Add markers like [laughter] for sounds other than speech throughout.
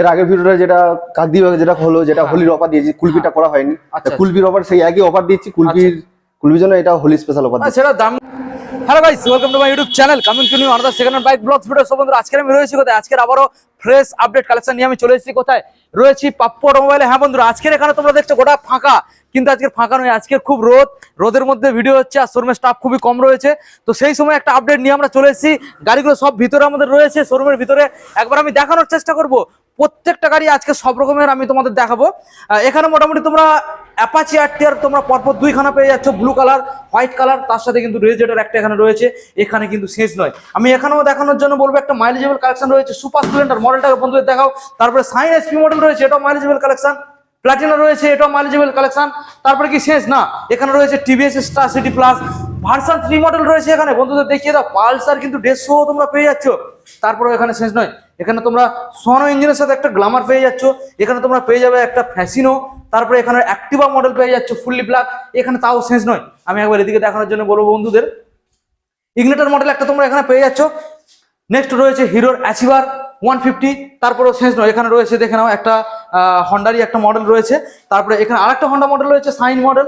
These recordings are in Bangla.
এর আগের ভিডিওটা যেটা কাকদি যেটা হলো যেটা হ্যাঁ। হোলির অফার দিয়েছি কুলপিটা করা হয়নি। আচ্ছা, কুলপির অফার সেই একই অফার দিয়েছি কুলপির কুলপির জন্য এটা হোলি স্পেশাল অফার সেটা দাম hello guys welcome to my YouTube channel coming to new another second bike blogs video বন্ধুরা আজকে আমি রয়েছি কোথায়? আজকের আবারও ফ্রেশ আপডেট কালেকশন নিয়ে আমি চলে এসেছি কোথায়? রয়েছি পাপ্পু অটোমোবাইলে। হ্যাঁ বন্ধুরা আজকের এখানে তোমরা দেখছ গোটা ফাঁকা কিন্তু আজকের ফাঁকা নয় আজকের খুব রোদ। রোদের মধ্যে ভিডিও হচ্ছে আর শোরুমের স্টাফ খুবই কম রয়েছে। তো সেই সময় একটা আপডেট নিয়ে আমরা চলে এসেছি। গাড়িগুলো সব ভিতরে আমাদের রয়েছে শোরুমের ভিতরে। একবার আমি দেখানোর চেষ্টা করব। প্রত্যেকটা গাড়ি আজকে সব রকমের আমি তোমাদের দেখাবো। এখানে মোটামুটি তোমরা অ্যাপাচি আর টিয়ার তোমরা পরপর দুইখানা পেয়ে যাচ্ছ ব্লু কালার হোয়াইট কালার তার সাথে কিন্তু রেজেটার একটা এখানে রয়েছে, এখানে কিন্তু শেষ নয়। আমি এখানেও দেখানোর জন্য বলব একটা মাইলেজেবল কালেকশন রয়েছে সুপার স্প্লেন্ডার মডেলটাকে বন্ধুদের দেখাও। তারপরে সাইন এসপি মডেল রয়েছে, এটাও মাইলেজেবল কালেকশন প্লাটিনা রয়েছে, এটাও মাইলেজেবল কালেকশন তারপরে কি শেষ? না, এখানে রয়েছে TVS star city plus version three model রয়েছে এখানে। বন্ধুদের দেখিয়ে দাও, পালসার কিন্তু দেড়শো তোমরা পেয়ে যাচ্ছ। তারপরে এখানে শেষ নয়। এখানে তোমরা সোনো ইঞ্জিনের সাথে একটা গ্লামার পেয়ে যাচ্ছ। এখানে তোমরা পেয়ে যাবে একটা ফ্যাসিনো তারপরে এখানে অ্যাক্টিভা মডেল পেয়ে যাচ্ছ ফুললি ব্ল্যাক এখানে তাও শেষ নয়। আমি একবার এদিকে দেখানোর জন্য বলব বন্ধুদের। ইগনেটার মডেল একটা তোমরা এখানে পেয়ে যাচ্ছ। নেক্সট রয়েছে হিরোর অ্যাচিভার ওয়ান ফিফটি তারপরেও শেষ নয়। এখানে রয়েছে, দেখে নাও, একটা হন্ডারই একটা মডেল রয়েছে। তারপরে এখানে আরেকটা হন্ডা মডেল রয়েছে সাইন মডেল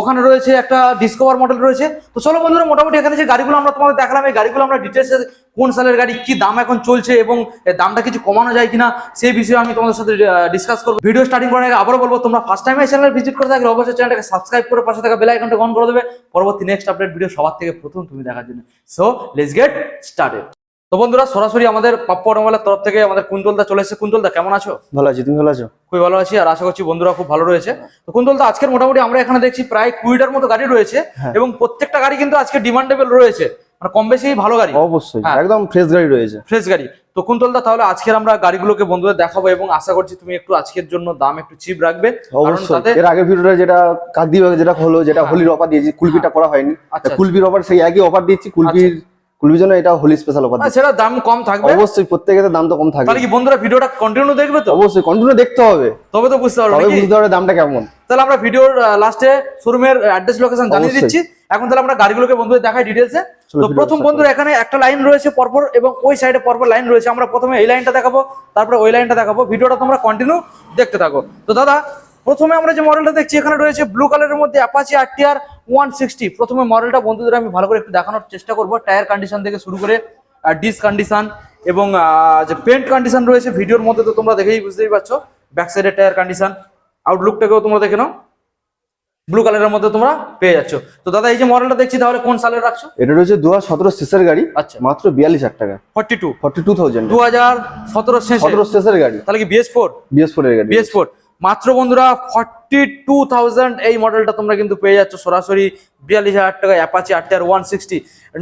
ওখানে রয়েছে একটা ডিসকভার মডেল রয়েছে। তো চলো বন্ধুরা, মোটামুটি এখানে যে গাড়িগুলো আমরা তোমাদের দেখালাম, এই গাড়িগুলো আমরা ডিটেলসে কোন সালের গাড়ি, কি দাম এখন চলছে এবং দামটা কিছু কমানো যায় কিনা, সেই বিষয়ে আমি তোমাদের সাথে ডিসকাস করব। ভিডিও স্টার্টিং করার আগে আবারও বলব, তোমরা ফার্স্ট টাইম এই চ্যানেল ভিজিট করে থাকলে অবশ্যই চ্যানেলটাকে সাবস্ক্রাইব করে পাশে থাকা বেল আইকনটা অন করে দেবে। পরবর্তী নেক্সট আপডেট ভিডিও সবার থেকে প্রথম তুমি দেখার জন্য। সো লেটস গেট স্টার্টেড তো বন্ধুরা সরাসরি আমাদের পাপ্পু অটোমোবাইলের তরফ থেকে আমাদের কুন্তলদা চলে এসেছে। কুন্তলদা কেমন আছো? ভালো আছি তুমি ভালো আছো? খুবই ভালো আছি আর আশা করছি বন্ধুরা খুব ভালো রয়েছে। তো কুন্তলদা আজকের মোটামুটি আমরা এখানে দেখছি প্রায় কুড়িটার মতো গাড়ি রয়েছে হ্যাঁ। এবং প্রত্যেকটা গাড়ি কিন্তু আজকে ডিমান্ডেবল রয়েছে। মানে কম বেশি ভালো গাড়ি। অবশ্যই হ্যাঁ। একদম ফ্রেশ গাড়ি রয়েছে। ফ্রেশ গাড়ি। তো কুন্তলদা তাহলে আজকের আমরা গাড়িগুলোকে বন্ধুদের দেখাবো এবং আশা করছি তুমি একটু আজকের জন্য দাম একটু চিপ রাখবে। এর ভিডিওটা যেটা কাকদি যেটা হলো যেটা হ্যাঁ। হোলির অফার দিয়েছি কুলপিটা করা হয়নি। আচ্ছা। কুলপির অফার সেই একই অফার দিচ্ছি কুলপির কুলপির এটা হোলি স্পেশাল অফার সেটা দাম কম থাকবে। অবশ্যই প্রত্যেকের দাম তো কম থাকবে। তাহলে কি বন্ধুরা ভিডিওটা কন্টিনিউ দেখবে তো? অবশ্যই কন্টিনিউ দেখতে হবে। তবে তো বুঝতে পারবে তবে বুঝতে হবে দামটা কেমন। তাহলে আমরা ভিডিওর লাস্টে শোরুমের অ্যাড্রেস লোকেশন জানিয়ে দিচ্ছি। এখন তাহলে আমরা গাড়িগুলোকে বন্ধুদের দেখাই ডিটেলসে তো প্রথম বন্ধুরা এখানে একটা লাইন রয়েছে পরপর এবং ওই সাইডে পরপর লাইন রয়েছে। আমরা প্রথমে এই লাইনটা দেখাবো তারপরে ওই লাইনটা দেখাবো। ভিডিওটা তোমরা কন্টিনিউ দেখতে থাকো। তো দাদা প্রথমে আমরা যে মডেলটা দেখছি এখানে রয়েছে ব্লু কালারের মধ্যে Apache RTR one sixty প্রথমে মডেলটা বন্ধুদের আমি ভালো করে একটু দেখানোর চেষ্টা করব টায়ার কন্ডিশন থেকে শুরু করে ডিস কন্ডিশন এবং যে পেন্ট কন্ডিশন রয়েছে ভিডিওর মধ্যে তো তোমরা দেখেই বুঝতেই পারছ ব্যাক সাইডের টায়ার কন্ডিশন আউটলুকটাকেও তোমরা দেখে নাও ব্লু কালারের মধ্যে তোমরা পেয়ে যাচ্ছ। তো দাদা এই যে মডেলটা দেখছি তাহলে কোন সালের রাখছো? এটা রয়েছে দু হাজার সতেরো শেষের গাড়ি আচ্ছা। মাত্র বিয়াল্লিশ হাজার টাকা। Forty two forty two thousand দু হাজার সতেরো শেষে। সতেরো শেষের গাড়ি। তাহলে কি বিএস ফোর বিএস ফোর এর গাড়ি বিএস ফোর মাত্র বন্ধুরা ফর্টি টু থাউজেন্ড এই মডেলটা তোমরা কিন্তু পেয়ে যাচ্ছ সরাসরি বিয়াল্লিশ হাজার টাকা Apache RTR one sixty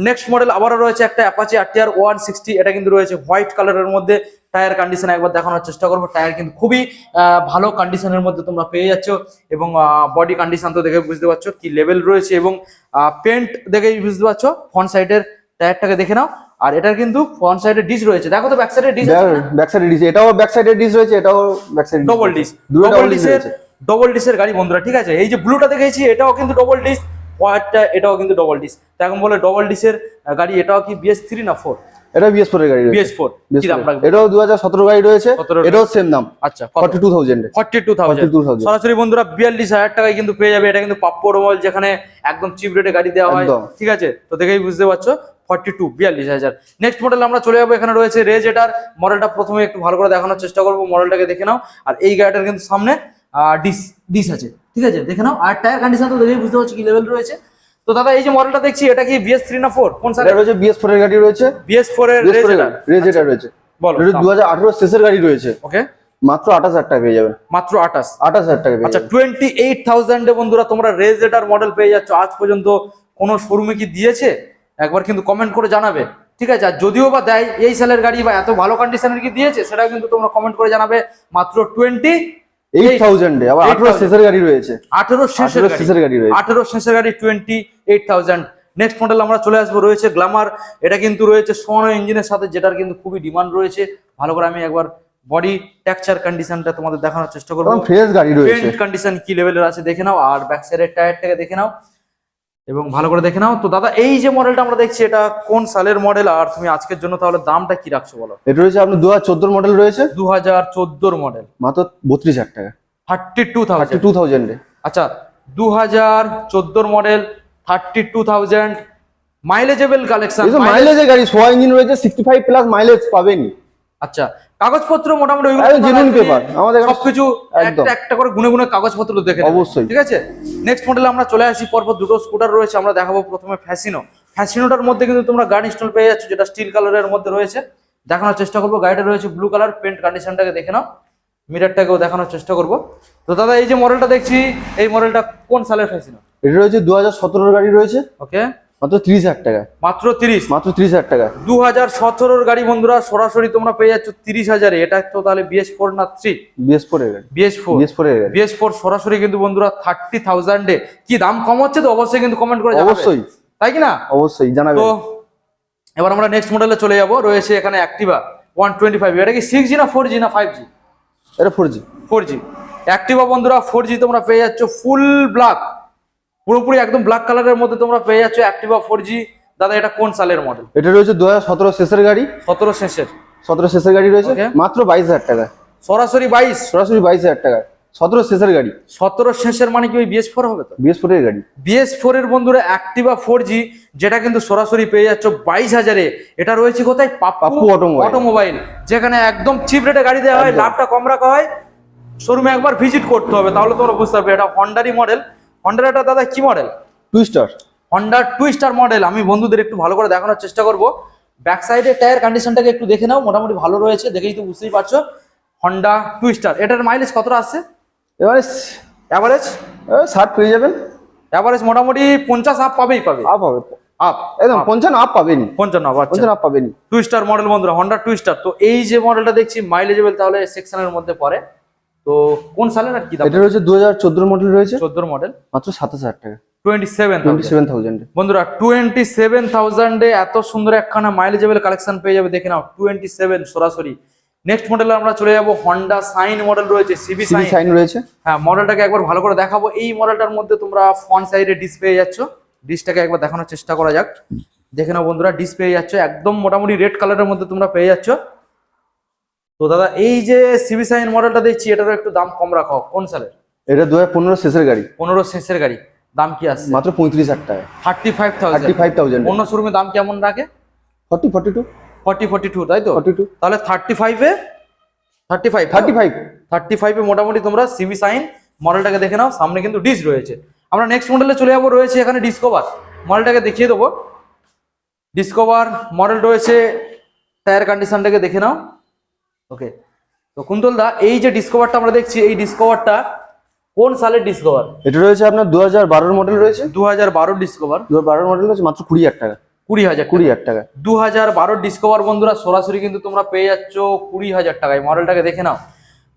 next model আবারও রয়েছে একটা অ্যাপাচি আরটিআর ওয়ান সিক্সটি এটা কিন্তু রয়েছে হোয়াইট কালারের মধ্যে। টায়ার কন্ডিশন একবার দেখানোর চেষ্টা করব। টায়ার কিন্তু খুবই ভালো কন্ডিশনের মধ্যে তোমরা পেয়ে যাচ্ছ এবং বডি কন্ডিশন তো দেখে বুঝতে পারছ কি লেভেল রয়েছে এবং পেন্ট দেখেই বুঝতে পারছ। ফ্রন্ট সাইডের টায়ারটাকে দেখে নাও। আর এটার কিন্তু ফ্রন্ট সাইডে ডিস রয়েছে। দেখো তো ব্যাক সাইডে ডিস ব্যাক সাইডে ডিস এটাও ব্যাক সাইডে ডিস রয়েছে এটাও ব্যাক সাইডে ডবল ডিস দুটো ডবল রয়েছে। ডবল ডিসের গাড়ি বন্ধুরা ঠিক আছে? এই যে ব্লুটা দেখেছি এটাও কিন্তু ডবল ডিস হোয়াইটটা এটাও কিন্তু ডবল ডিস তো এখন বলে ডবল ডিসের গাড়ি এটাও কি বিএস থ্রি না ফোর এটা বিএস ফোর এর গাড়ি বিএস ফোর কি দাম রাখবে? এটাও দু হাজার সতেরো গাড়ি রয়েছে 17 এটাও সেম দাম। আচ্ছা forty two thousand forty two thousand 42,000 সরাসরি বন্ধুরা বিয়াল্লিশ হাজার টাকায় কিন্তু পেয়ে যাবে। এটা কিন্তু পাপ্পর মোবাইল যেখানে একদম চিপ রেটে গাড়ি দেওয়া হয়। ঠিক আছে? তো দেখেই বুঝতে পারছ। ফর্টি টু বিয়াল্লিশ হাজার। নেক্সট মডেল আমরা চলে যাব এখানে রয়েছে রেজ এটার মডেলটা প্রথমে একটু ভালো করে দেখানোর চেষ্টা করব মডেলটাকে দেখে নাও। আর এই গাড়িটার কিন্তু সামনে ডিস ডিস আছে। ঠিক আছে? দেখে নাও। আর টায়ার কন্ডিশন তো দেখেই বুঝতে পারছ কি লেভেল রয়েছে। তো দাদা এই যে মডেলটা দেখছি এটা কি বিএস থ্রি না ফোর কোন সালে রয়েছে বিএস ফোর এর গাড়ি রয়েছে। বিএস ফোর এর রেজ রেজ এটা রয়েছে। বলো এটা দু হাজার আঠারো শেষের গাড়ি রয়েছে। ওকে মাত্র আঠাশ হাজার টাকা পেয়ে যাবেন মাত্র আঠাশ। আঠাশ হাজার টাকা আচ্ছা টোয়েন্টি এইট থাউজেন্ডে বন্ধুরা তোমরা রেজেটার মডেল পেয়ে যাচ্ছ। আজ পর্যন্ত কোনো শোরুমে কি দিয়েছে? একবার কিন্তু কমেন্ট করে জানাবে। ঠিক আছে? আর যদিও বা দেয় এই সালের গাড়ি বা এত ভালো কন্ডিশনের কি দিয়েছে সেটাও কিন্তু তোমরা কমেন্ট করে জানাবে। মাত্র টোয়েন্টি এইট থাউজেন্ডে আবার আঠারো 8,000 শেষের গাড়ি রয়েছে। আঠেরো শেষের শেষের গাড়ি রয়েছে। আঠেরো শেষের গাড়ি twenty eight thousand next model আমরা চলে আসব রয়েছে গ্লামার এটা কিন্তু রয়েছে সোনো ইঞ্জিনের সাথে যেটার কিন্তু খুবই ডিমান্ড রয়েছে। ভালো করে আমি একবার বডি টেক্সচার কন্ডিশনটা তোমাদের দেখানোর চেষ্টা করব। ফ্রেশ গাড়ি রয়েছে। কন্ডিশন কি লেভেলের আছে দেখে নাও আর ব্যাক সাইডের টায়ারটাকে দেখে নাও। এবং ভালো করে দেখে নাও। তো দাদা এই যে মডেলটা আমরা দেখছি এটা কোন সালের মডেল আর তুমি আজকের জন্য তাহলে দামটা কি রাখছো বলো? এটা রয়েছে আপনার দু হাজার মডেল রয়েছে। দু হাজার মডেল মাত্র বত্রিশ হাজার টাকা। থার্টি টু থাউজেন্ড টু থাউজেন্ডে আচ্ছা দু হাজার চোদ্দোর model thirty two thousand মাইলেজেবল collection মাইলেজের গাড়ি সোয়া ইঞ্জিন রয়েছে সিক্সটি ফাইভ প্লাস মাইলেজ পাবেনি আচ্ছা কাগজপত্র মোটামুটি রাখবে। paper, আমাদের সবকিছু একটা একটা করে গুনে গুনে কাগজপত্র দেখে। অবশ্যই। ঠিক আছে? নেক্সট মডেলে আমরা চলে আসি পরপর দুটো স্কুটার রয়েছে আমরা দেখাবো প্রথমে ফ্যাসিনো ফ্যাসিনোটার মধ্যে কিন্তু তোমরা গাড়ি ইনস্টল পেয়ে যাচ্ছ যেটা স্টিল কালারের মধ্যে রয়েছে। দেখানোর চেষ্টা করব গাড়িটা রয়েছে ব্লু কালার পেন্ট কন্ডিশনটাকে দেখে নাও। মিটারটাকেও দেখানোর চেষ্টা করব। তো দাদা এই যে মডেলটা দেখছি এই মডেলটা কোন সালের ফ্যাসিনো এটা রয়েছে দু হাজার সতেরোর গাড়ি রয়েছে। ওকে মাত্র ত্রিশ হাজার টাকা। মাত্র তিরিশ? মাত্র ত্রিশ হাজার টাকা। দু হাজার সতেরোর গাড়ি বন্ধুরা সরাসরি তোমরা পেয়ে যাচ্ছ তিরিশ হাজারে। এটা তো তাহলে বিএস ফোর না থ্রি বিএস ফোর এর বিএস ফোর বিএস ফোর এর বিএস ফোর সরাসরি কিন্তু বন্ধুরা থার্টি থাউজেন্ডে কি দাম কম হচ্ছে তো? অবশ্যই কিন্তু কমেন্ট করে অবশ্যই। তাই কি না? অবশ্যই জানাবেন তো এবার আমরা নেক্সট মডেলে চলে যাব। রয়েছে এখানে অ্যাক্টিভা ওয়ান টোয়েন্টি ফাইভ এটা কি সিক্স জি না ফোর জি না ফাইভ জি এটা four G four G Activa বন্ধুরা ফোর জি তোমরা পেয়ে যাচ্ছ ফুল ব্ল্যাক পুরোপুরি একদম ব্ল্যাক কালারের মধ্যে তোমরা পেয়ে যাচ্ছ অ্যাক্টিভা ফোর জি দাদা এটা কোন সালের মডেল এটা রয়েছে দু হাজার সতেরো শেষের গাড়ি। সতেরো শেষের। সতেরো শেষের গাড়ি রয়েছে। মাত্র বাইশ হাজার টাকা সরাসরি বাইশ? সরাসরি বাইশ হাজার টাকা সতেরো শেষের গাড়ি। সতেরো শেষের মানে কি ওই বিএস ফোর হবে তো? বিএস ফোর এর গাড়ি। বিএস ফোর এর বন্ধুরা অ্যাক্টিভা ফোর জি যেটা কিন্তু সরাসরি পেয়ে যাচ্ছ বাইশ হাজারে। এটা রয়েছে কোথায়? পাপ্পু। অটোমোবাইল যেখানে একদম চিপ রেটে গাড়ি দেওয়া হয় লাভটা কম রাখা হয়। শোরুমে একবার ভিজিট করতে হবে তাহলে তোমরা বুঝতে পারবে। এটা হন্ডারই মডেল হন্ডার এটা দাদা কি মডেল টুইস্টার হন্ডার টুইস্টার মডেল আমি বন্ধুদের একটু ভালো করে দেখানোর চেষ্টা করব। ব্যাক সাইডের টায়ার কন্ডিশনটাকে একটু দেখে নাও মোটামুটি ভালো রয়েছে দেখেই তো বুঝতেই পারছ। হন্ডা টুইস্টার এটার মাইলেজ কতটা আসছে? এবারে অ্যাভারেজ ষাট পেয়ে যাবেন অ্যাভারেজ মোটামুটি পঞ্চাশ আপ পাবেই পাবে। আপ হবে। আপ একদম পঞ্চান্ন আপ পাবেনি। পঞ্চান্ন আপ আচ্ছা। পঞ্চান্ন আপ পাবেনি। টুইস্টার মডেল বন্ধুরা হন্ডা টুইস্টার তো এই যে মডেলটা দেখছি মাইলেজেবল তাহলে সেকশনের মধ্যে পড়ে। তো কোন সালের আর কি দাম এটা রয়েছে দু হাজার চোদ্দোর মডেল রয়েছে। চোদ্দোর মডেল মাত্র সাতাশ হাজার টাকা। টোয়েন্টি সেভেন টোয়েন্টি সেভেন থাউজেন্ডে বন্ধুরা টোয়েন্টি সেভেন থাউজেন্ডে এত সুন্দর একখানা মাইলেজেবল কালেকশন পেয়ে যাবে দেখে নাও টোয়েন্টি সেভেন সরাসরি। নেক্সট মডেলে আমরা চলে যাব হন্ডা সাইন মডেল রয়েছে সিবি সাইন সাইন রয়েছে। হ্যাঁ মডেলটাকে একবার ভালো করে দেখাবো। এই মডেলটার মধ্যে তোমরা ফ্রন্ট সাইডে ডিস পেয়ে যাচ্ছ। ডিসটাকে একবার দেখানোর চেষ্টা করা যাক। দেখে নাও বন্ধুরা ডিস পেয়ে যাচ্ছ। একদম মোটামুটি রেড কালারের মধ্যে তোমরা পেয়ে যাচ্ছ। তো দাদা এই যে সিবি সাইন মডেলটা দেখছি এটারও একটু দাম কম রাখো। কোন সালের? এটা দু হাজার পনেরো শেষের গাড়ি। পনেরো শেষের গাড়ি। দাম কি আসছে মাত্র পঁয়ত্রিশ হাজার টাকা। Thirty five thirty thousand five thousand অন্য শোরুমে দাম কেমন রাখে? Forty forty two forty forty two তাই তো ফর্টি টু তাহলে থার্টি ফাইভে thirty five thirty five thirty ফাইভে মোটামুটি তোমরা সিবি সাইন মডেলটাকে দেখে নাও সামনে কিন্তু ডিস রয়েছে। আমরা নেক্সট মডেলে চলে যাব রয়েছে এখানে ডিসকভার মডেলটাকে দেখিয়ে দেবো। ডিসকভার মডেল রয়েছে টায়ার কন্ডিশনটাকে দেখে নাও। ওকে তো কুন্তল দা এই যে ডিসকভারটা আমরা দেখছি এই ডিসকভারটা কোন সালের ডিসকভার এটা রয়েছে আপনার দু হাজার বারোর মডেল রয়েছে। দু হাজার বারোর ডিসকভার দু হাজার বারোর মডেল রয়েছে মাত্র কুড়ি হাজার টাকা। কুড়ি হাজার কুড়ি হাজার টাকা। দু হাজার বারোর ডিসকভার বন্ধুরা সরাসরি কিন্তু তোমরা পেয়ে যাচ্ছ কুড়ি হাজার টাকায়। মডেলটাকে দেখে নাও।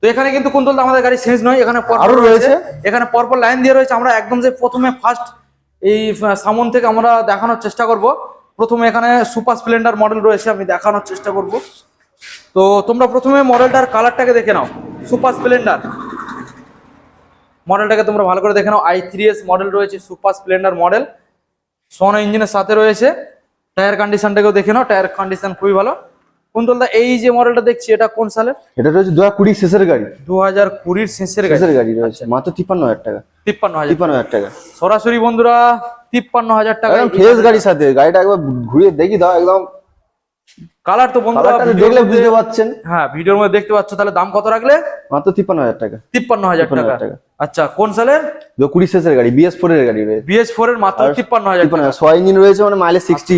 তো এখানে কিন্তু কুন্তল দা আমাদের গাড়ি শেষ নয় এখানে আরও রয়েছে। এখানে পরপর লাইন দিয়ে রয়েছে আমরা একদম যে প্রথমে ফার্স্ট এই সামন থেকে আমরা দেখানোর চেষ্টা করব। প্রথমে এখানে সুপার স্প্লেন্ডার মডেল রয়েছে আমি দেখানোর চেষ্টা করব। তো তোমরা প্রথমে মডেলটার কালারটাকে দেখে নাও। Super Splendor. মডেলটাকে তোমরা ভালো করে দেখে নাও। আই থ্রি এস মডেল রয়েছে সুপার স্প্লেন্ডার মডেল। সোনো ইঞ্জিনের সাথে রয়েছে। টায়ার কন্ডিশনটাকেও দেখে নাও। টায়ার কন্ডিশন খুবই ভালো। কুন্তলদা এই যে মডেলটা দেখছি এটা কোন সালের? এটা রয়েছে দু হাজার কুড়ি শেষের গাড়ি। দু হাজার কুড়ির শেষের গাড়ি। শেষের গাড়ি রয়েছে। মাত্র তিপ্পান্ন হাজার টাকা। তিপ্পান্ন হাজার তিপ্পান্ন হাজার টাকা। সরাসরি বন্ধুরা তিপ্পান্ন হাজার টাকা ফ্রেশ গাড়ির সাথে। গাড়িটা একবার ঘুরিয়ে দেখি দাও একদম কালার তো বন্ধুরা দেখলে বুঝতে পারছেন। হ্যাঁ ভিডিওর মধ্যে দেখতে পাচ্ছ। তাহলে দাম কত রাখলে? মাত্র তিপ্পান্ন হাজার টাকা। তিপ্পান্ন হাজার 53,000 টাকা। আচ্ছা কোন সালের কুড়ি শেষের গাড়ি বিএস ফোর এর গাড়ি বিএস ফোর এর মাত্র তিপ্পান্ন হাজার ছয় ইঞ্জিন রয়েছে মানে মাইলেজ সিক্সটি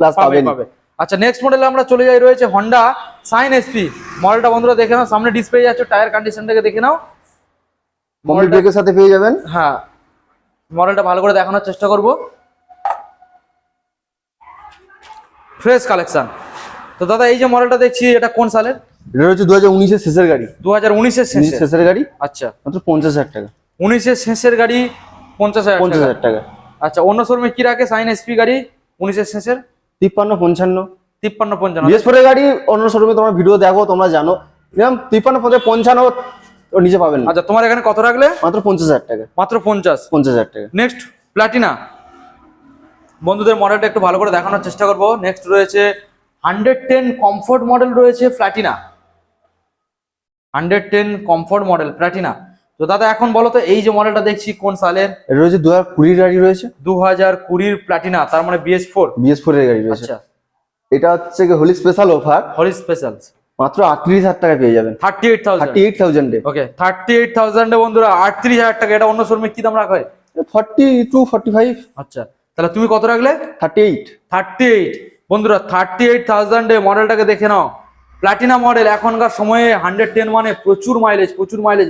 প্লাস পাবে পাবেন। আচ্ছা নেক্সট মডেলে আমরা চলে যাই রয়েছে হন্ডা সাইন এসপি মডেলটা বন্ধুরা দেখে নাও সামনে ডিসপ্লে যাচ্ছে টায়ার কন্ডিশনটাকে দেখে নাও। কমপ্লিট ব্রেকের সাথে পেয়ে যাবেন। হ্যাঁ মডেলটা ভালো করে দেখানোর চেষ্টা করব। ফ্রেশ কালেকশন তো দাদা এই যে মডেলটা দেখছি এটা কোন সালের? এটা রয়েছে দু হাজার উনিশের শেষের গাড়ি। দু হাজার উনিশের শেষে? শেষের গাড়ি। আচ্ছা। মাত্র পঞ্চাশ হাজার টাকা। উনিশের শেষের গাড়ি পঞ্চাশ হাজার পঞ্চাশ টাকা। হাজার টাকা। আচ্ছা অন্য শোরুমে কি রাখে? সাইন এসপি গাড়ি উনিশের শেষের? তিপ্পান্ন পঞ্চান্ন। তিপ্পান্ন পঞ্চান্ন। ফোর এর গাড়ি অন্য শোরুমে তোমরা ভিডিও দেখো তোমরা জানো। এরকম তিপ্পান্ন পঞ্চাশ পঞ্চান্ন ও নিচে পাবেন আচ্ছা তোমার এখানে কত রাখলে? মাত্র পঞ্চাশ হাজার টাকা। মাত্র পঞ্চাশ। পঞ্চাশ হাজার টাকা। নেক্সট প্লাটিনা বন্ধুদের মডেলটা একটু ভালো করে দেখানোর চেষ্টা করব। নেক্সট রয়েছে হান্ড্রেড টেন কমফোর্ট মডেল রয়েছে Platina hundred ten comfort model Platina তো দাদা এখন বলো তো এই যে মডেলটা দেখছি কোন সালের? রয়েছে দু হাজার কুড়ির গাড়ি রয়েছে। দু হাজার কুড়ির প্ল্যাটিনা তার মানে বিএস ফোর। বিএস ফোর এর গাড়ি রয়েছে। আচ্ছা। এটা হচ্ছে Holi special offer? Holi special. মাত্র আটত্রিশ হাজার টাকা পেয়ে যাবেন। থার্টি এইট থার্টি এইট থাউজেন্ডে। ওকে থার্টি এইট থাউজেন্ডে বন্ধুরা আটত্রিশ হাজার টাকা। এটা অন্য শোরুমে কি দাম রাখা হয়? ফর্টি টু ফর্টি ফাইভ আচ্ছা তাহলে তুমি কত রাখলে? থার্টি এইট থার্টি এইট বন্ধুরা থার্টি এইট থাউজেন্ডে মডেলটাকে দেখে নাও। প্লাটিনা মডেল এখনকার সময়ে হান্ড্রেড টেন মানে প্রচুর মাইলেজ প্রচুর মাইলেজ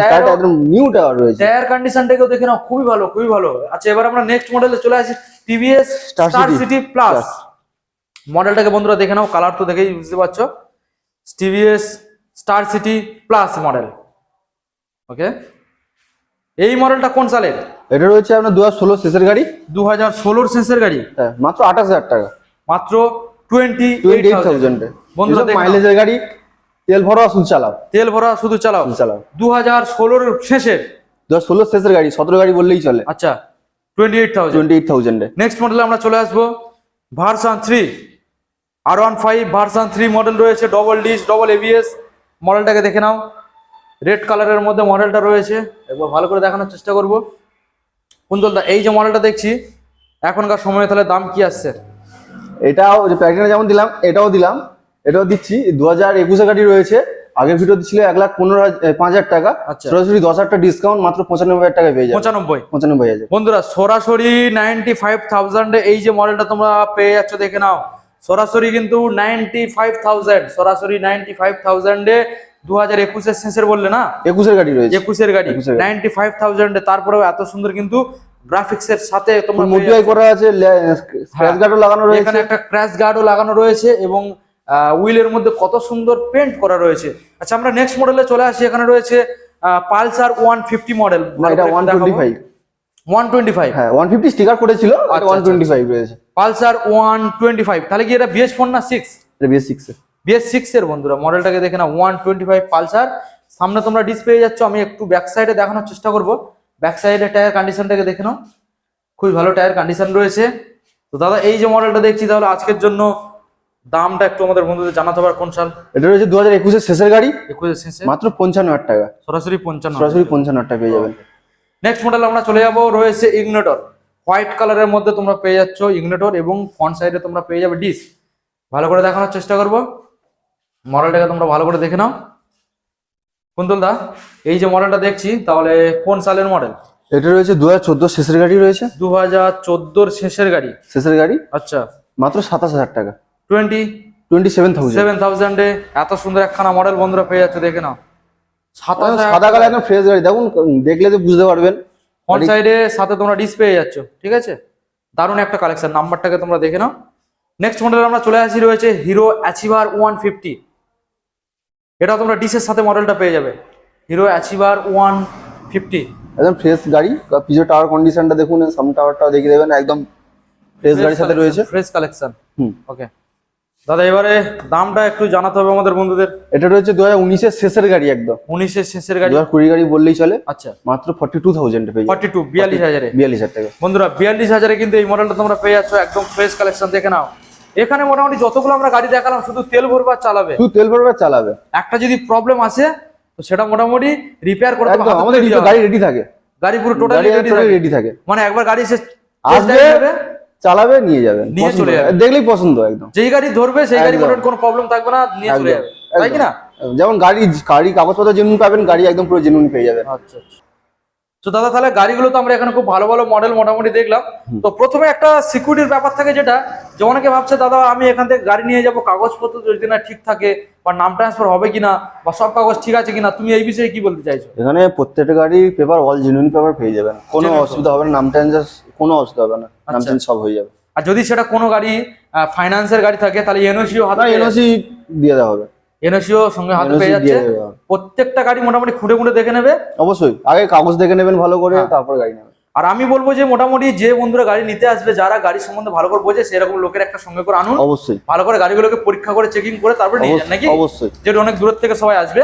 টায়ার একদম নিউ টাওয়ার রয়েছে। টায়ার কন্ডিশনটাকেও দেখে নাও খুবই ভালো খুবই ভালো। আচ্ছা এবার আমরা নেক্সট মডেলে চলে আসি টিভিএস স্টার সিটি প্লাস মডেলটাকে বন্ধুরা দেখে নাও কালার তো দেখেই বুঝতে পারছ। TVS Star City plus model okay এই মডেলটা কোন সালের? এটা রয়েছে আপনার দু হাজার ষোলো শেষের গাড়ি। দু হাজার ষোলোর শেষের গাড়ি। হ্যাঁ, মাত্র আঠাশ হাজার টাকা। মাত্র টোয়েন্টি বন্ধুরা। মাইলেজের গাড়ি তেল ভরা শুধু চালাও। তেল ভরা শুধু চালাও। চালাও। দু হাজার ষোলোর শেষের। দু হাজার ষোলো শেষের গাড়ি সতেরো গাড়ি বললেই চলে। আচ্ছা twenty eight thousand twenty eight থাউজেন্ডে next মডেলে আমরা চলে আসব। Version three R one five version three model রয়েছে ডবল ডিস ডবল এবিএস মডেলটাকে দেখে নাও। রেড কালারের মধ্যে মডেলটা রয়েছে। একবার ভালো করে দেখানোর চেষ্টা করব। কুন্তলদা এই যে মডেলটা দেখছি এখনকার সময়ে তাহলে দাম কি আসছে? এটাও যে প্যাকেটে যেমন দিলাম এটাও দিলাম। এটাও দিচ্ছি। দু হাজার একুশে গাড়ি রয়েছে। আগের ভিডিও ছিল এক লাখ পনেরো হাজার- পাঁচ হাজার টাকা। আচ্ছা। সরাসরি দশ হাজার ডিসকাউন্ট মাত্র পঁচানব্বই হাজার টাকা পেয়ে যাবে। পঁচানব্বই। পঁচানব্বই হাজার। বন্ধুরা সরাসরি নাইনটি ফাইভ থাউজেন্ডে এই যে মডেলটা তোমরা পেয়ে যাচ্ছ দেখে নাও। সরাসরি কিন্তু নাইনটি ফাইভ থাউজেন্ড সরাসরি নাইনটি ফাইভ থাউজেন্ডে দু হাজার একুশের শেষের বললে না? একুশের গাড়ি রয়েছে। একুশের গাড়ি। নাইনটি ফাইভ থাউজেন্ডে তারপরেও এত সুন্দর কিন্তু গ্রাফিক্স এর সাথে তোমরা মোটিফাই। করা আছে স্ক্র্যাচ গার্ডও লাগানো রয়েছে। এখানে একটা ক্র্যাশ গার্ডও লাগানো রয়েছে এবং উইলের মধ্যে কত সুন্দর পেন্ট করা রয়েছে। আচ্ছা আমরা নেক্সট মডেলে চলে আসি। এখানে রয়েছে পালসার ওয়ান ফিফটি মডেল এটা one twenty five one twenty five হ্যাঁ ওয়ান ফিফটি স্টিকার করেছিল ওয়ান টোয়েন্টি ফাইভ রয়েছে। পালসার ওয়ান টোয়েন্টি ফাইভ তাহলে কি এটা বিএস ফোর না সিক্স এটা বিএস সিক্স বিএস সিক্স এর বন্ধুরা মডেলটাকে দেখে না ওয়ান টোয়েন্টি ফাইভ পালসার সামনে তোমরা ডিস পেয়ে যাচ্ছ আমি একটু ব্যাক সাইডে দেখানোর চেষ্টা করব। ব্যাক সাইডে টায়ার কন্ডিশনটাকে দেখে নাও। খুবই ভালো টায়ার কন্ডিশন রয়েছে। তো দাদা এই যে মডেলটা দেখছি তাহলে আজকের জন্য দামটা একটু আমাদের বন্ধুদের জানাতে পার কোন সাল? এটা রয়েছে দু হাজার একুশের শেষের গাড়ি। একুশের শেষে? মাত্র পঞ্চান্ন হাজার টাকা। সরাসরি পঞ্চান্ন সরাসরি পঞ্চান্ন হাজার টাকা পেয়ে যাবেন। নেক্সট মডেল আমরা চলে যাব রয়েছে ইগনেটর হোয়াইট কালারের মধ্যে তোমরা পেয়ে যাচ্ছ ইগনেটর এবং ফ্রন্ট সাইডে তোমরা পেয়ে যাবে ডিস ভালো করে দেখানোর চেষ্টা করব। মডেলটাকে তোমরা ভালো করে দেখে নাও। কুন্তল দা এই যে মডেলটা দেখছি তাহলে কোন সালের মডেল এটা রয়েছে দু হাজার চোদ্দ শেষের গাড়ি রয়েছে। দু হাজার চোদ্দোর শেষের গাড়ি? শেষের গাড়ি? আচ্ছা। মাত্র সাতাশ হাজার টাকা। Twenty twenty seven thousand seven থাউজেন্ডে এত সুন্দর একখানা মডেল বন্ধুরা পেয়ে যাচ্ছে দেখে নাও। সাতাশ সাদা কালার একদম ফ্রেশ গাড়ি দেখুন দেখলে তো বুঝতে পারবেন। ফ্রন্ট সাইডে সাথে তোমরা ডিস পেয়ে যাচ্ছ ঠিক আছে? দারুণ একটা কালেকশন নাম্বারটাকে তোমরা দেখে নাও। নেক্সট মডেল আমরা চলে আসি রয়েছে হিরো অ্যাচিভার ওয়ান ফিফটি এটা তোমরা ডিসের সাথে মডেলটা পেয়ে যাবে। হিরো অ্যাচিভার ওয়ান ফিফটি একদম ফ্রেশ গাড়ি পিছনে টাওয়ার কন্ডিশনটা দেখুন সামনে টাওয়ারটাও দেখিয়ে দেবেন একদম ফ্রেশ গাড়ির সাথে রয়েছে। ফ্রেশ কালেকশন হুম। ওকে দাদা এবারে দামটা একটু জানাতে হবে আমাদের বন্ধুদের। এটা রয়েছে দু হাজার উনিশের শেষের গাড়ি একদম। উনিশের শেষের দু গাড়ি। হাজার কুড়ি গাড়ি বললেই চলে। আচ্ছা। মাত্র forty two thousand forty two বিয়াল্লিশ হাজারে। বিয়াল্লিশ হাজার টাকা। বন্ধুরা বিয়াল্লিশ হাজারে কিন্তু এই মডেলটা তোমরা পেয়ে যাচ্ছ। একদম ফ্রেশ কালেকশন দেখে নাও। এখানে মোটামুটি যতগুলো আমরা গাড়ি দেখালাম শুধু তেল ভরবা চালাবে। শুধু তেল ভরবে আর চালাবে। একটা যদি প্রবলেম আসে তো সেটা মোটামুটি রিপেয়ার করে আমাদের গাড়ি রেডি থাকে। গাড়ি পুরো টোটালি রেডি থাকে। রেডি থাকে। মানে একবার গাড়ি এসে আসবে চালাবে নিয়ে যাবে। নিয়ে চলে যাবে। দেখলেই পছন্দ একদম। যেই গাড়ি ধরবে সেই গাড়ি। কোনো প্রবলেম থাকবে না নিয়ে চলে যাবে। তাই কি না? যেমন গাড়ি গাড়ি কাগজপত্র জেনুইন পাবেন গাড়ি একদম পুরো জেনুইন পেয়ে যাবেন। আচ্ছা আচ্ছা। তো দাদা তাহলে গাড়িগুলো তো আমরা এখানে খুব ভালো ভালো মডেল মোটামুটি দেখলাম। তো প্রথমে একটা সিকিউরিটির ব্যাপার থাকে যেটা যে অনেকে ভাবছে দাদা আমি এখান থেকে গাড়ি নিয়ে যাব কাগজপত্র যদি না ঠিক থাকে বা নাম ট্রান্সফার হবে কিনা বা সব কাগজ ঠিক আছে কিনা তুমি এই বিষয়ে কি বলতে চাইছো? এখানে প্রত্যেকটা গাড়ির পেপার অল জেনুইন পেপার পেয়ে যাবেন। কোনো অসুবিধা হবে না নাম চেঞ্জ কোনো অসুবিধা হবে না। নাম আচ্ছা। সব হয়ে যাবে। আর যদি সেটা কোনো গাড়ি ফাইন্যান্সের গাড়ি থাকে তাহলে এনওসিও হাতে এনওসি দিয়ে দেওয়া হবে। এনওসিও সঙ্গে হাতে পেয়ে যাচ্ছে। প্রত্যেকটা গাড়ি মোটামুটি খুঁটে খুঁটে দেখে নেবে। অবশ্যই। আগে কাগজ দেখে নেবেন ভালো করে হ্যাঁ। তারপর গাড়ি নেবেন। আর আমি বলব যে মোটামুটি যে বন্ধুরা গাড়ি নিতে আসবে যারা গাড়ি সম্বন্ধে ভালো করে বোঝে সেরকম লোকের একটা সঙ্গে করে আনুন। অবশ্যই। ভালো করে গাড়িগুলোকে পরীক্ষা করে চেকিং করে তারপরে নিয়ে যান নাকি? অবশ্যই। যেটা অনেক দূর থেকে সবাই আসবে।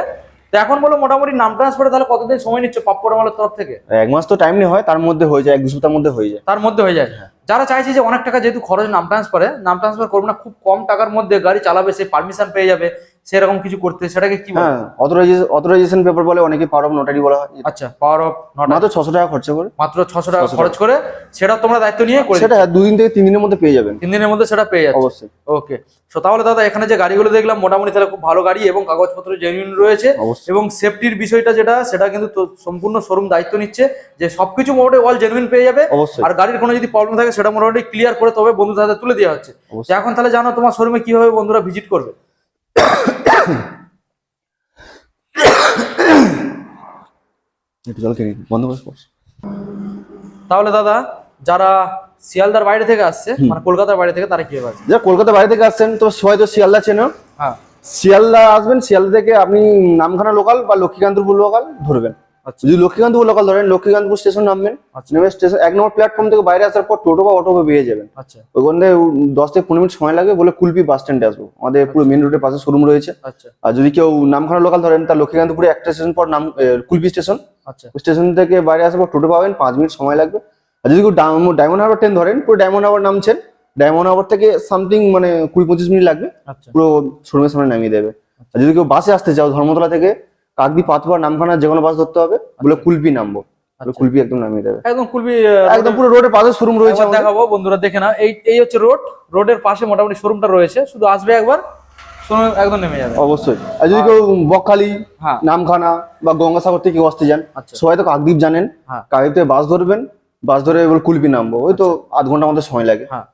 তো এখন বলো মোটামুটি নাম ট্রান্সফারে তাহলে কতদিন সময় নিচ্ছে পাপ্পড়মালের তরফ থেকে? এক মাস তো টাইম নেই হয় তার মধ্যে হয়ে যায় এক দু সপ্তাহের মধ্যে হয়ে যায়। তার মধ্যে হয়ে যায়। যারা চাইছে যে অনেক টাকা যেহেতু খরচ নাম ট্রান্সফারে নাম ট্রান্সফার করব না খুব কম টাকার মধ্যে গাড়ি চালাবে সে পারমিশন পেয়ে যাবে। সেরকম কিছু করতে সেটাকে কি হ্যাঁ অথরাইজেশন অথরাইজেশন পেপার বলে অনেকে পাওয়ার অফ নোটারি বলা হয়। আচ্ছা পাওয়ার অফ মাত্র ছশো টাকা খরচ করে। মাত্র ছশো টাকা খরচ করে সেটা তোমরা দায়িত্ব নিয়ে করে সেটা দুদিন থেকে তিন দিনের মধ্যে পেয়ে যাবেন। তিন দিনের মধ্যে সেটা পেয়ে যাচ্ছে। অবশ্যই। ওকে তো তাহলে দাদা এখানে যে গাড়িগুলো দেখলাম মোটামুটি তাহলে খুব ভালো গাড়ি এবং কাগজপত্র জেনুইন রয়েছে। এবং সেফটির বিষয়টা যেটা সেটা কিন্তু সম্পূর্ণ শোরুম দায়িত্ব নিচ্ছে যে সবকিছু মোটামুটি অল জেনুইন পেয়ে যাবে। আর গাড়ির কোনো যদি প্রবলেম থাকে সেটা মোটামুটি ক্লিয়ার করে তবে বন্ধুদের হাতে তুলে দেওয়া হচ্ছে। এখন তাহলে জানো তোমার শোরুমে কীভাবে বন্ধুরা ভিজিট করবে? [coughs] একটু জল খেয়ে বন্ধ করে তাহলে দাদা যারা শিয়ালদার বাইরে থেকে আসছে মানে কলকাতার বাইরে থেকে তারা কি আসবে? যারা কলকাতার বাইরে থেকে আসছেন তো সবাই তো শিয়ালদা চেনো। হ্যাঁ। শিয়ালদা আসবেন শিয়ালদা থেকে আপনি নামখানা লোকাল বা লক্ষ্মীকান্তপুর লোকাল ধরবেন। যদি লক্ষ্মীকান্তপুর লোকাল ধরেন লক্ষ্মীকান্তপুর স্টেশন নামবেন আচ্ছা। নেমে স্টেশন এক নম্বর প্ল্যাটফর্ম থেকে বাইরে আসার পর টোটো বা অটো পেয়ে যাবেন। আচ্ছা। ওখান থেকে দশ থেকে পনেরো মিনিট সময় লাগে বলে কুলপি বাস স্ট্যান্ডে আসব। আমাদের পুরো মেন রোডের পাশে শোরুম রয়েছে। আচ্ছা। আর যদি কেউ নামখানা লোকাল ধরেন তার লক্ষ্মীকান্তপুরে একটা স্টেশন পর নাম কুলপি স্টেশন আচ্ছা। স্টেশন থেকে বাইরে আসার পর টোটো পাবেন পাঁচ মিনিট সময় লাগবে। আর যদি কেউ ডায়মন্ড ডায়মন্ড হারবার ট্রেন ধরেন পুরো ডায়মন্ড হারবার নামছেন ডায়মন্ড হারবার থেকে সামথিং মানে কুড়ি পঁচিশ মিনিট লাগবে। আচ্ছা। পুরো শোরুমের সামনে নামিয়ে দেবে। আর যদি কেউ বাসে আসতে চাও ধর্মতলা থেকে কাকদি পাতবা নামখানা যে কোনো বাস ধরতে হবে বলে কুলপি নামবো আচ্ছা। কুলপি একদম নামিয়ে দেবে। একদম কুলপি একদম পুরো রোডের পাশে শোরুম রয়েছে দেখাবো বন্ধুরা দেখে না এই এই হচ্ছে রোড রোডের পাশে মোটামুটি শোরুমটা রয়েছে। শুধু আসবে একবার একদম নেমে যাবে। অবশ্যই। আর যদি কেউ বকখালি হ্যাঁ। নামখানা বা গঙ্গাসাগর থেকে কেউ আসতে যান আচ্ছা। সবাই তো কাকদ্বীপ জানেন। হ্যাঁ। কাকদ্বীপ থেকে বাস ধরবেন বাস ধরে কুলপি নামবো। ওই তো আধ মধ্যে সময় লাগে। হ্যাঁ।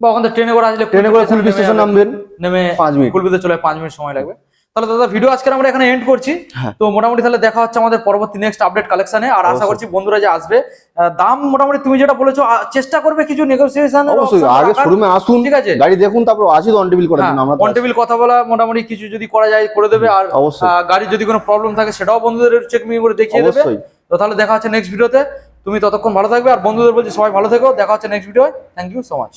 বা ওখান থেকে ট্রেনে করে আসলে ট্রেনে করে কুলপি স্টেশন নামবেন। নেমে পাঁচ মিনিট। কুলপিতে চলে পাঁচ মিনিট সময় লাগবে। তাহলে দাদা ভিডিও আজকে আমরা এখানে এন্ড করছি। হ্যাঁ। তো মোটামুটি তাহলে দেখা হচ্ছে আমাদের পরবর্তী নেক্সট আপডেট কালেকশনে আর আশা করছি বন্ধুরা যে আসবে দাম মোটামুটি তুমি যেটা বলেছ চেষ্টা করবে কিছু নেগোসিয়েশন অবশ্যই। আগে শোরুমে আসুন ঠিক আছে? গাড়ি দেখুন তারপর আসি অন টেবিল করার জন্য আমরা অন টেবিল কথা বলা মোটামুটি কিছু যদি করা যায় করে দেবে। আর গাড়ির যদি কোনো প্রবলেম থাকে সেটাও বন্ধুদের চেক মি করে দেখিয়ে দেবে। তো তাহলে দেখা হচ্ছে নেক্সট ভিডিওতে তুমি ততক্ষণ ভালো থাকবে। আর বন্ধুদের বলছি সবাই ভালো থেকো। দেখা হচ্ছে next video thank you so much